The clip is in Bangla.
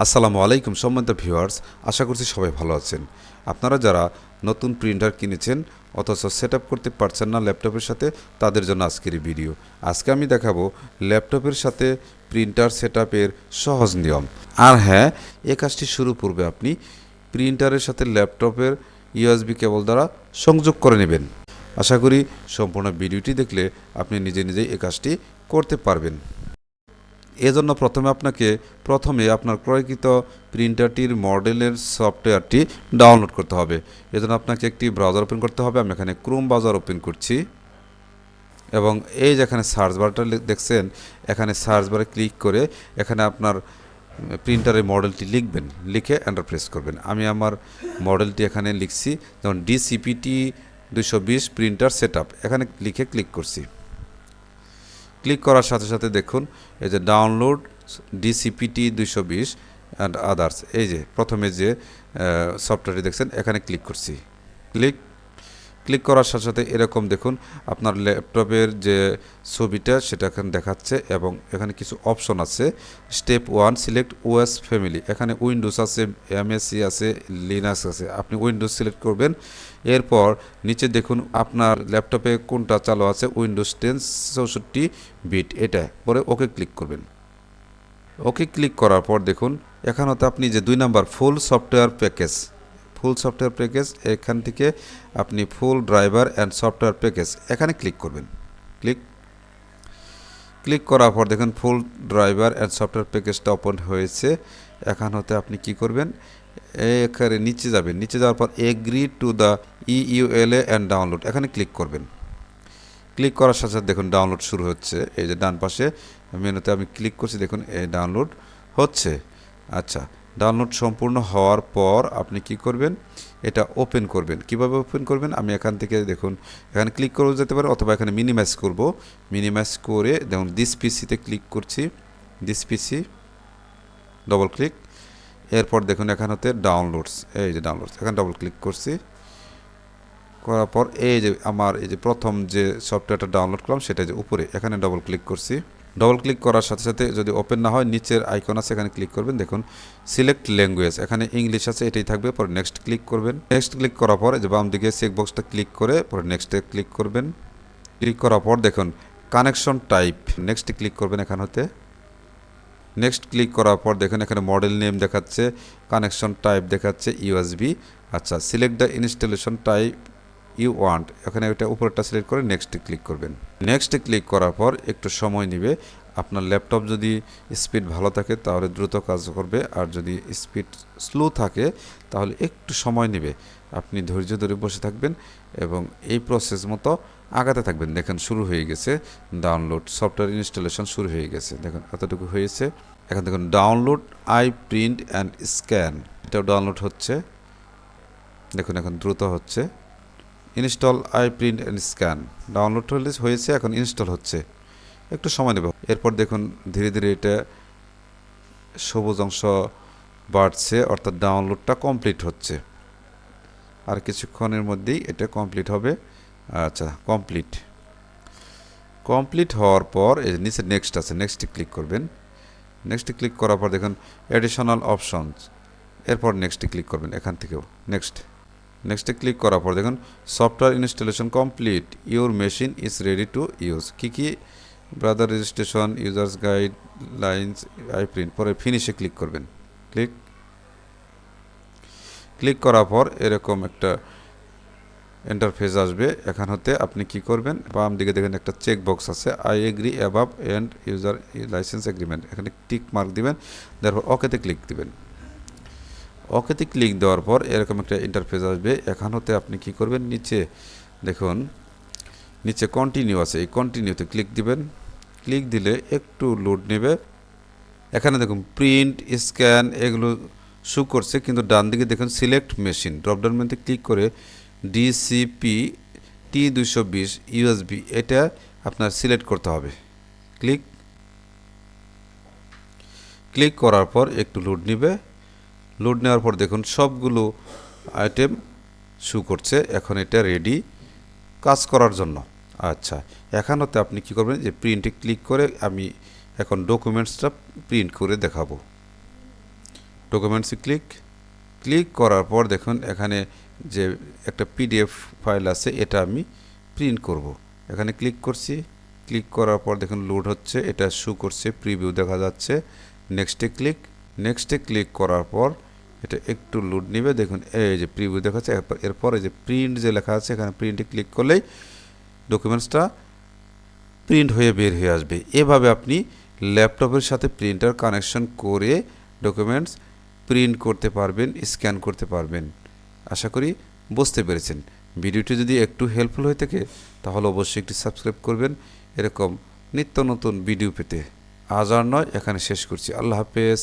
আসসালামু আলাইকুম সম্মানিত ভিউয়ার্স, আশা করছি সবাই ভালো আছেন। আপনারা যারা নতুন প্রিন্টার কিনেছেন অথচ সেট করতে পারছেন না ল্যাপটপের সাথে, তাদের জন্য আজকের ভিডিও। আজকে আমি দেখাবো ল্যাপটপের সাথে প্রিন্টার সেট সহজ নিয়ম। আর হ্যাঁ এ কাজটি শুরু পূর্বে আপনি প্রিন্টারের সাথে ল্যাপটপের ইউএসবি কেবল দ্বারা সংযোগ করে নেবেন। আশা করি সম্পূর্ণ ভিডিওটি দেখলে আপনি নিজে নিজেই এই কাজটি করতে পারবেন। এজন্য প্রথমে আপনাকে প্রথমে আপনার ক্রয়কৃত প্রিন্টারটির মডেলের সফটওয়্যারটি ডাউনলোড করতে হবে। এজন্য আপনাকে একটি ব্রাউজার ওপেন করতে হবে। আমি এখানে ক্রোম ব্রাউজার ওপেন করছি। এবং এই যেখানে সার্চ বারটা দেখছেন, এখানে সার্চ বারে ক্লিক করে এখানে আপনার প্রিন্টারের মডেলটি লিখবেন। লিখে এন্টার প্রেস করবেন। আমি আমার মডেলটি এখানে লিখছি। যেমন ডিসিপিটি দুশো বিশ প্রিন্টার সেট এখানে লিখে ক্লিক করছি। ক্লিক করার সাথে সাথে দেখুন, এই যে ডাউনলোড ডিসিপিটি দুশো বিশ অ্যান্ড আদার্স এই যে প্রথমে যে সফটওয়্যারটি দেখছেন, এখানে ক্লিক করছি। ক্লিক ক্লিক করার সাথে সাথে এরকম দেখুন, আপনার ল্যাপটপের যে ছবিটা সেটা এখানে দেখাচ্ছে এবং এখানে কিছু অপশন আছে। Step one, select OS family. এখানে উইন্ডোজ আছে এমএসসি আছে, লিনাক্স আছে। আপনি উইন্ডোজ সিলেক্ট করবেন। এরপর নিচে দেখুন, আপনার ল্যাপটপে কোনটা চালু আছে? উইন্ডোজ টেন, চৌষট্টি বিট। এটা। পরে ওকে ক্লিক করবেন। ওকে ক্লিক করার পর দেখুন এখানেতে আপনি যে দুই number full software package. Full software package এখান থেকে আপনি full driver and software package এখানে ক্লিক করবেন। ক্লিক ক্লিক করার পর দেখুন ফুল ড্রাইভার অ্যান্ড সফটওয়্যার প্যাকেজটা ওপেন হয়েছে। এখান হতে আপনি কি করবেন? এখানে নিচে যাবেন। নিচে যাওয়ার পর agree to the EULA and download এখানে ক্লিক করবেন। ক্লিক করার সাথে সাথে দেখুন ডাউনলোড শুরু হচ্ছে। এই যে ডান পাশে মেনুতে আমি ক্লিক করছি, দেখুন এই ডাউনলোড হচ্ছে। আচ্ছা ডাউনলোড সম্পূর্ণ হওয়ার পর আপনি কি করবেন? এটা ওপেন করবেন। কীভাবে ওপেন করবেন? আমি এখান থেকে দেখুন, এখানে ক্লিক করেও যেতে পারে, অথবা এখানে মিনিমাইজ করব। মিনিমাইজ করে দেখুন দিস পিসিতে ক্লিক করছি। দিস পিসি ডবল ক্লিক এরপর দেখুন এখানে হতে ডাউনলোডস এই যে ডাউনলোডস এখানে ডবল ক্লিক করছি। করার পর এই যে আমার, এই যে প্রথম যে সফটওয়্যারটা ডাউনলোড করলাম, সেটা যে উপরে, এখানে ডবল ক্লিক করছি। ডবল ক্লিক করার সাথে সাথে যদি ওপেন না হয়, নিচের আইকন আছে, এখানে ক্লিক করবেন। দেখুন সিলেক্ট ল্যাঙ্গুয়েজ এখানে ইংলিশ আছে, এটাই থাকবে। পরে নেক্সট ক্লিক করবেন। নেক্সট ক্লিক করার পর যে বাম দিকে চেক বক্সটা ক্লিক করে, পরে নেক্সটে ক্লিক করবেন। ক্লিক করার পর দেখুন কানেকশন টাইপ নেক্সটে ক্লিক করবেন এখান হতে। নেক্সট ক্লিক করার পর দেখুন, এখানে মডেল নেম দেখাচ্ছে কানেকশন টাইপ দেখাচ্ছে ইউএসবি আচ্ছা select the installation type you want. এখানে ওইটা উপরটা সিলেক্ট করে নেক্সটে ক্লিক করবেন। নেক্সটে ক্লিক করার পর একটু সময় নেবে। আপনার ল্যাপটপ যদি স্পিড ভালো থাকে তাহলে দ্রুত কাজ করবে। আর যদি স্পিড স্লো থাকে তাহলে একটু সময় নেবে। আপনি ধৈর্য ধরে বসে থাকবেন এবং এই প্রসেস মতো আগাতে থাকবেন। দেখেন শুরু হয়ে গেছে। ডাউনলোড সফটওয়্যার ইনস্টলেশন শুরু হয়ে গেছে। দেখুন এতটুকু হয়েছে। এখন দেখুন download, I print and scan. এটাও ডাউনলোড হচ্ছে। দেখুন, এখন দ্রুত হচ্ছে। Install iPrint and scan. Download হলে হয়েছে, এখন ইনস্টল হচ্ছে। একটু সময় নেব। এরপর দেখুন, ধীরে ধীরে এটা সবুজ অংশ বাড়ছে, অর্থাৎ ডাউনলোডটা কমপ্লিট হচ্ছে। আর কিছুক্ষণের মধ্যেই এটা কমপ্লিট হবে। আচ্ছা কমপ্লিট। কমপ্লিট হওয়ার পর, এই নিচে নেক্সট আছে নেক্সটে ক্লিক করবেন। নেক্সটে ক্লিক করার পর দেখুন অ্যাডিশনাল অপশনস এরপর নেক্সটে ক্লিক করবেন, এখান থেকেও। নেক্সট নেক্সটে ক্লিক করার পর দেখুন software installation complete your machine is ready to use key key? Brother registration users guide lines iPrint পরে ফিনিশে ক্লিক করবেন। ক্লিক ক্লিক করার পর এরকম একটা ইন্টারফেস আসবে। এখান হতে আপনি কি করবেন? বাম দিকে দেখেন একটা চেক বক্স আছে। I agree above end user license agreement এখানে টিক মার্ক দিবেন। তারপর ওকেতে ক্লিক দিবেন। ওকেতে ক্লিক দেওয়ার পর এরকম একটা ইন্টারফেস আসবে। এখান হতে আপনি কি করবেন? নিচে দেখুন, নিচে কন্টিনিউ আছে। এই কন্টিনিউতে ক্লিক দিবেন। ক্লিক দিলে একটু লোড নেবে। এখানে দেখুন প্রিন্ট স্ক্যান এগুলো শু করছে, কিন্তু ডান দিকে দেখুন সিলেক্ট মেশিন ড্রপডাউন মেনুতে ক্লিক করে ডিসিপি টি দুশো বিশ ইউএসবি এটা আপনার সিলেক্ট করতে হবে। ক্লিক ক্লিক করার পর একটু লোড নেবে। লোড নেওয়ার পর দেখুন সবগুলো আইটেম শু করছে। এখন এটা রেডি কাজ করার জন্য। আচ্ছা এখানেতে আপনি কি করবেন যে প্রিন্টে ক্লিক করে আমি এখন ডকুমেন্টসটা প্রিন্ট করে দেখাবো। ডকুমেন্টসে ক্লিক ক্লিক করার পর দেখুন এখানে যে একটা পিডিএফ ফাইল আছে, এটা আমি প্রিন্ট করব। এখানে ক্লিক করছি ক্লিক করার পর দেখুন লোড হচ্ছে, এটা শু করছে প্রিভিউ দেখা যাচ্ছে। নেক্সটে ক্লিক নেক্সটে ক্লিক করার পর এটা একটু লোড নেবে। দেখুন, এই যে প্রিভিউ দেখাচ্ছে, এরপর যে প্রিন্ট যে লেখা আছে, এখানে প্রিন্টে ক্লিক করলেই ডকুমেন্টসটা প্রিন্ট হয়ে বের হয়ে আসবে। এভাবে আপনি ল্যাপটপের সাথে প্রিন্টার কানেকশন করে ডকুমেন্টস প্রিন্ট করতে পারবেন স্ক্যান করতে পারবেন। আশা করি বুঝতে পেরেছেন। ভিডিওটি যদি একটু হেল্পফুল হয়ে থাকে, তাহলে অবশ্যই একটি সাবস্ক্রাইব করবেন। এরকম নিত্য নতুন ভিডিও পেতে। আজ আর নয়, এখানে শেষ করছি। আল্লাহ হাফেজ।